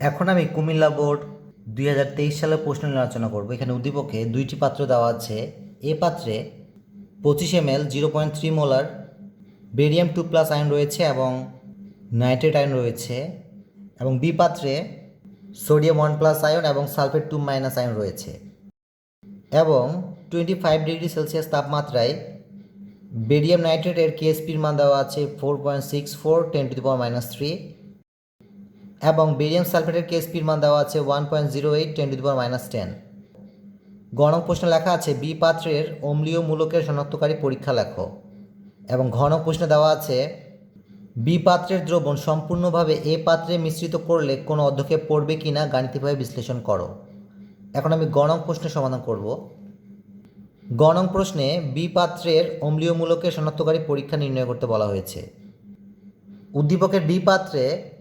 এখন আমি কুমিল্লা বোর্ড দুই হাজার তেইশ সালের প্রশ্ন নিয়ে আলোচনা করব। এখানে উদ্দীপকে দুইটি পাত্র দেওয়া আছে। এ পাত্রে পঁচিশ M L zero point three molar, barium two plus ion রয়েছে এবং নাইট্রেট আয়ন রয়েছে এবং বি পাত্রে সোডিয়াম ওয়ান প্লাস আয়ন এবং সালফেট টু মাইনাস আয়ন রয়েছে এবং টোয়েন্টি ফাইভ ডিগ্রি সেলসিয়াস তাপমাত্রায় বেরিয়াম নাইট্রেটের কেএসপির মান দেওয়া আছে four point six four, ten to the power minus three. এবং বেরিয়াম সালফেটের কেএসপির মান দেওয়া আছে one point zero eight ten to power minus ten গণক প্রশ্নে লেখা আছে বি পাত্রের অম্লীয় মূলকের শনাক্তকারী পরীক্ষা লেখো। এবং ঘনক প্রশ্নে দেওয়া আছে বি পাত্রের দ্রবণ সম্পূর্ণভাবে এ পাত্রে মিশ্রিত করলে কোনো অধ্যক্ষে পড়বে কি না গাণিতিকভাবে বিশ্লেষণ করো। এখন আমি গণক প্রশ্নের সমাধান করব। গণক প্রশ্নে বি পাত্রের অম্লীয় মূলকের শনাক্তকারী পরীক্ষা নির্ণয় করতে বলা হয়েছে। উদ্দীপকের বি পাত্রে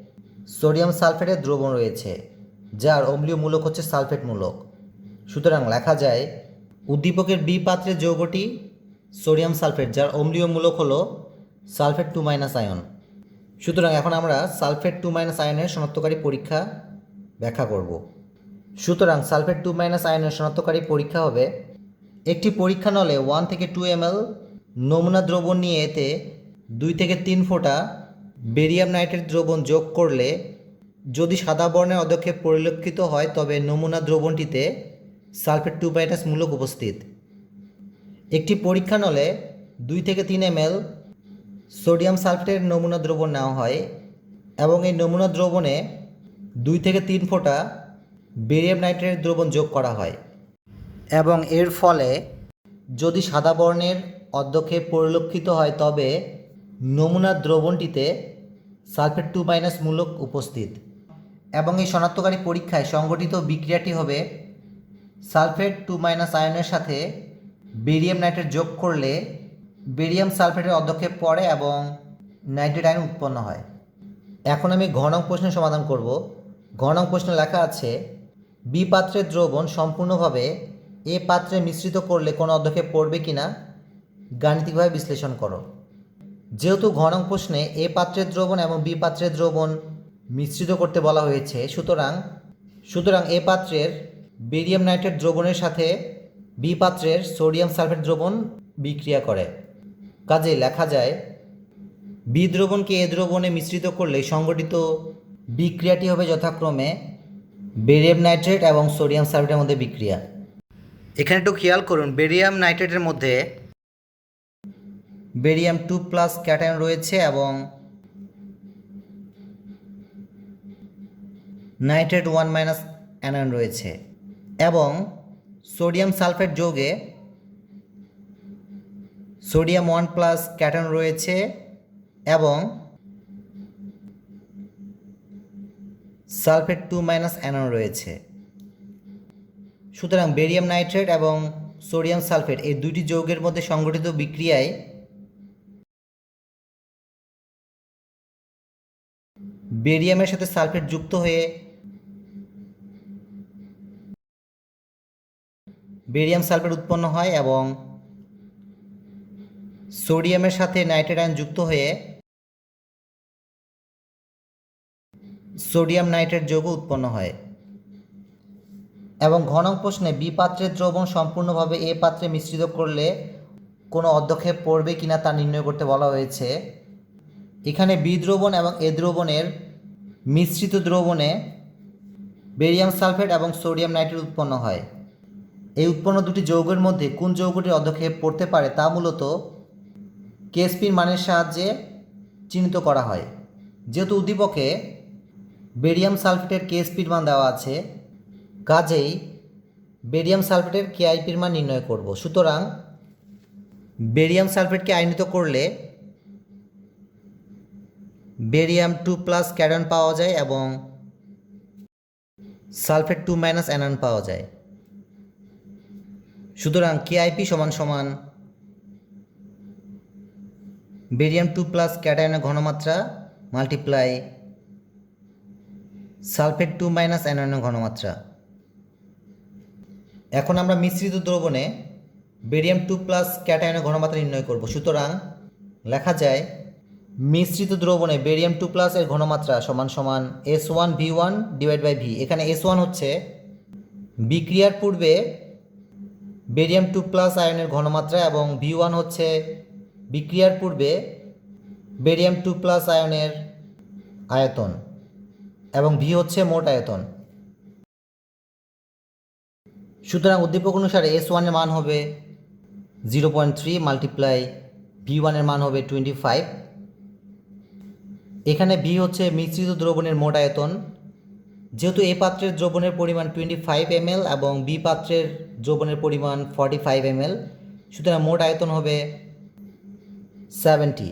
সোডিয়াম সালফেটের দ্রবণ রয়েছে, যার অম্লীয় মূলক হচ্ছে সালফেট মূলক। সুতরাং লেখা যায়, উদ্দীপকের বি পাত্রের যৌগটি সোডিয়াম সালফেট, যার অম্লীয় মূলক হলো সালফেট টু মাইনাস আয়ন। সুতরাং এখন আমরা সালফেট টু মাইনাস আয়নের শনাক্তকারী পরীক্ষা ব্যাখ্যা করব। সুতরাং সালফেট টু মাইনাস আয়নের শনাক্তকারী পরীক্ষা হবে একটি পরীক্ষা নলে ওয়ান থেকে টু এম নমুনা দ্রবণ নিয়ে এতে দুই থেকে তিন ফোঁটা বেরিয়াম নাইট্রেট দ্রবণ যোগ করলে যদি সাদা বর্ণের অদক্ষেপ পরিলক্ষিত হয়, তবে নমুনা দ্রবণটিতে সালফেট টু মাইনাস মূলক উপস্থিত। একটি পরীক্ষা নলে দুই থেকে তিন এম সোডিয়াম সালফেটের নমুনা দ্রবণ নেওয়া হয় এবং এই নমুনা দ্রবণে দুই থেকে তিন ফোঁটা বেরিয়াম নাইট্রেট দ্রবণ যোগ করা হয় এবং এর ফলে যদি সাদা বর্ণের অধ্যক্ষেপ পরিলক্ষিত হয়, তবে নমুনার দ্রবণটিতে সালফেট টু মাইনাস মূলক উপস্থিত। এবং এই শনাক্তকারী পরীক্ষায় সংগঠিত বিক্রিয়াটি হবে সালফেট টু মাইনাস আয়নের সাথে বেরিয়াম নাইট্রেট যোগ করলে বেরিয়াম সালফেটের অধ্যক্ষেপ পড়ে এবং নাইট্রেট আয়ন উৎপন্ন হয়। এখন আমি ঘনক প্রশ্নের সমাধান করব। ঘনক প্রশ্নে লেখা আছে, বি পাত্রের দ্রবণ সম্পূর্ণভাবে এ পাত্রে মিশ্রিত করলে কোনো অধ্যক্ষেপ পড়বে কি না গাণিতিকভাবে বিশ্লেষণ করো। যেহেতু ঘনক প্রশ্নে এ পাত্রের দ্রবণ এবং বি পাত্রের দ্রবণ মিশ্রিত করতে বলা হয়েছে, সুতরাং সুতরাং এ পাত্রের বেরিয়াম নাইট্রেট দ্রবণের সাথে বি পাত্রের সোডিয়াম সালফেট দ্রবণ বিক্রিয়া করে। কাজে লেখা যায়, বি দ্রবণকে এ দ্রবণে মিশ্রিত করলে সংগঠিত বিক্রিয়াটি হবে যথাক্রমে বেরিয়াম নাইট্রেট এবং সোডিয়াম সালফেটের মধ্যে বিক্রিয়া। এখানে একটু খেয়াল করুন, বেরিয়াম নাইট্রেটের মধ্যে বেরিয়াম টু প্লাস ক্যাটায়ন রয়েছে এবং নাইট্রেট ওয়ান মাইনাস অ্যানায়ন রয়েছে এবং সোডিয়াম সালফেট যৌগে সোডিয়াম ওয়ান প্লাস ক্যাটায়ন রয়েছে এবং সালফেট টু মাইনাস অ্যানায়ন রয়েছে। সুতরাং বেরিয়াম নাইট্রেট এবং সোডিয়াম সালফেট এই দুইটি যৌগের মধ্যে সংঘটিত বিক্রিয়ায় বেরিয়ামের সাথে সালফেট যুক্ত হয়ে বেরিয়াম সালফেট উৎপন্ন হয় এবং সোডিয়ামের সাথে নাইট্রেট আয়ন যুক্ত হয়ে সোডিয়াম নাইট্রেট যৌগ উৎপন্ন হয়। এবং ঘনক প্রশ্নে বি পাত্রের দ্রবণ সম্পূর্ণভাবে এ পাত্রে মিশ্রিত করলে কোনো অধ্যক্ষেপ পড়বে কিনা তা নির্ণয় করতে বলা হয়েছে। এখানে বি দ্রবণ এবং এ দ্রবণের মিশ্রিত দ্রবণে বেরিয়াম সালফেট এবং সোডিয়াম নাইট্রেট উৎপন্ন হয়। এই উৎপন্ন দুটি যৌগের মধ্যে কোন যৌগটির অধ্যক্ষেপ পড়তে পারে তা মূলত কেএসপির মানের সাহায্যে চিহ্নিত করা হয়। যেহেতু উদ্দীপকে বেরিয়াম সালফেটের কেএসপির মান দেওয়া আছে, কাজেই বেরিয়াম সালফেটের কেআইপির মান নির্ণয় করব। সুতরাং বেরিয়াম সালফেটকে আয়নিত করলে বেরিয়াম টু প্লাস ক্যারন পাওয়া যায় এবং সালফেট টু মাইনাস অ্যানন পাওয়া যায়। সুতরাং কেআইপি সমান সমান বেরিয়াম টু প্লাস ক্যাটায়নের ঘনমাত্রা মাল্টিপ্লাই সালফেট টু মাইনাস অ্যানয়নের ঘনমাত্রা। এখন আমরা মিশ্রিত দ্রবণে বেরিয়াম টু প্লাস ক্যাটায়নের ঘনমাত্রা নির্ণয় করব। সুতরাং লেখা যায় মিশ্রিত দ্রবণে বেরিয়াম টু প্লাস এর ঘনমাত্রা সমান সমান S one V one divide by V এখানে এস ওয়ান হচ্ছে বিক্রিয়ার পূর্বে বেরিয়াম টু প্লাস আয়নের ঘনমাত্রা এবং ভি ওয়ান হচ্ছে বিক্রিয়ার পূর্বে বেরিয়াম টু প্লাস আয়নের আয়তন এবং ভি হচ্ছে মোট আয়তন। সুতরাং উদ্দীপক অনুসারে এস ওয়ানের মান হবে zero point three multiply V ওয়ানের মান হবে টোয়েন্টি ফাইভ এখানে ভি হচ্ছে মিশ্রিত দ্রবণের মোট আয়তন। যেহেতু এ পাত্রের দ্রবণের পরিমাণ টোয়েন্টি ফাইভ এম এবং বি পাত্রের দ্রবণের পরিমাণ ফর্টি ফাইভ এম সুতরাং মোট আয়তন হবে সেভেন্টি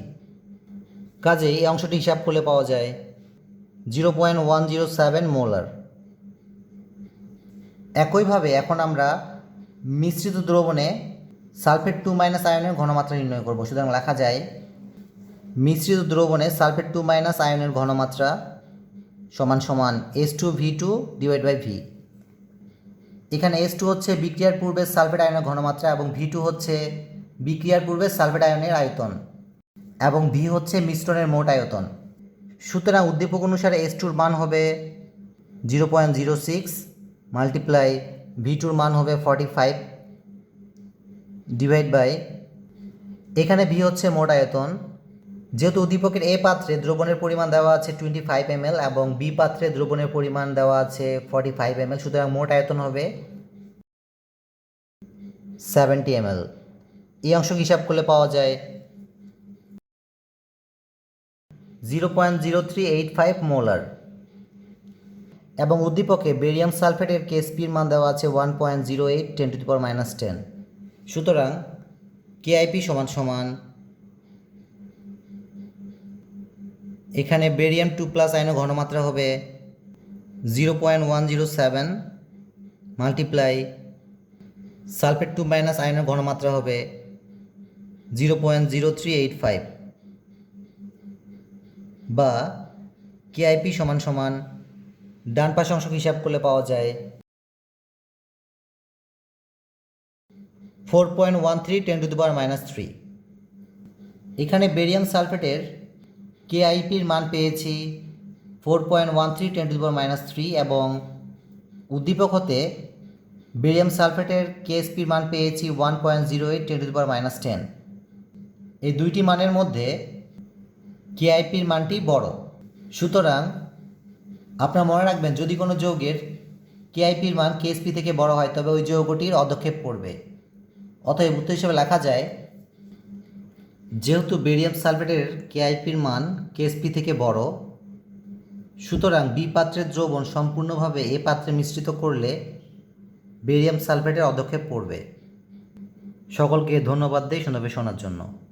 কাজে এই অংশটি হিসাব করলে পাওয়া যায় zero point one zero seven molar একইভাবে এখন আমরা মিশ্রিত দ্রবণে সালফেট টু মাইনাস আয়নের ঘনমাত্রা নির্ণয় করব। সুতরাং লেখা যায় মিশ্রিত দ্রবণে সালফেট টু মাইনাস আয়নের ঘনমাত্রা সমান সমান S two V two divide by V এখানে এস টু হচ্ছে বিক্রিয়ার পূর্বে সালফেট আয়নের ঘনমাত্রা এবং ভি টু হচ্ছে বিক্রিয়ার পূর্বে সালফেট আয়নের আয়তন এবং ভি হচ্ছে মিশ্রণের মোট আয়তন। সুতরাং উদ্দীপক অনুসারে এস টুর মান হবে zero point zero six multiply V টুর মান হবে ফর্টি ফাইভ ডিভাইড বাই এখানে ভি হচ্ছে মোট আয়তন। যেহেতু উদ্দীপকের এ পাত্রে দ্রবণের পরিমাণ দেওয়া আছে টোয়েন্টি ফাইভ এম এবং বি পাত্রে দ্রবণের পরিমাণ দেওয়া আছে ফর্টি ফাইভ এম সুতরাং মোট আয়তন হবে সেভেন্টি এম এল এই অংশ হিসাব করলে পাওয়া যায় zero point zero three eight five molar এবং উদ্দীপকে বেরিয়াম সালফেটের কেএসপির মান দেওয়া আছে one point zero eight ten to the power minus ten সুতরাং কেআইপি সমান সমান এখানে বেরিয়াম টু প্লাস আইনের ঘনমাত্রা হবে zero point one zero seven multiply sulphate two minus আয়নের ঘনমাত্রা হবে zero point zero three eight five বা কেআইপি সমান সমান ডান পাশে অংশ হিসাব করলে পাওয়া যায় four point one three ten to the power minus three. এখানে বেরিয়াম সালফেটের কেআইপির মান পেয়েছি four point one three ten to minus three এবং উদ্দীপক হতে বেরিয়াম সালফেটের কেএসপির মান পেয়েছি one point zero eight ten to minus ten এই দুইটি মানের মধ্যে কেআইপির মানটি বড়। সুতরাং আপনার মনে রাখবেন, যদি কোনো যৌগের কেআইপির মান কেএসপি থেকে বড় হয়, তবে ওই যৌগটির অদক্ষেপ পড়বে অতএব উত্তর হিসেবে লেখা যায় যেহেতু বেরিয়াম সালফেটের কেআইপির মান কেএসপি থেকে বড়, সুতরাং বি পাত্রের দ্রবণ সম্পূর্ণভাবে এ পাত্রে মিশ্রিত করলে বেরিয়াম সালফেটের অধক্ষেপ পড়বে। সকলকে ধন্যবাদ দেই শোনাবে শোনার জন্য।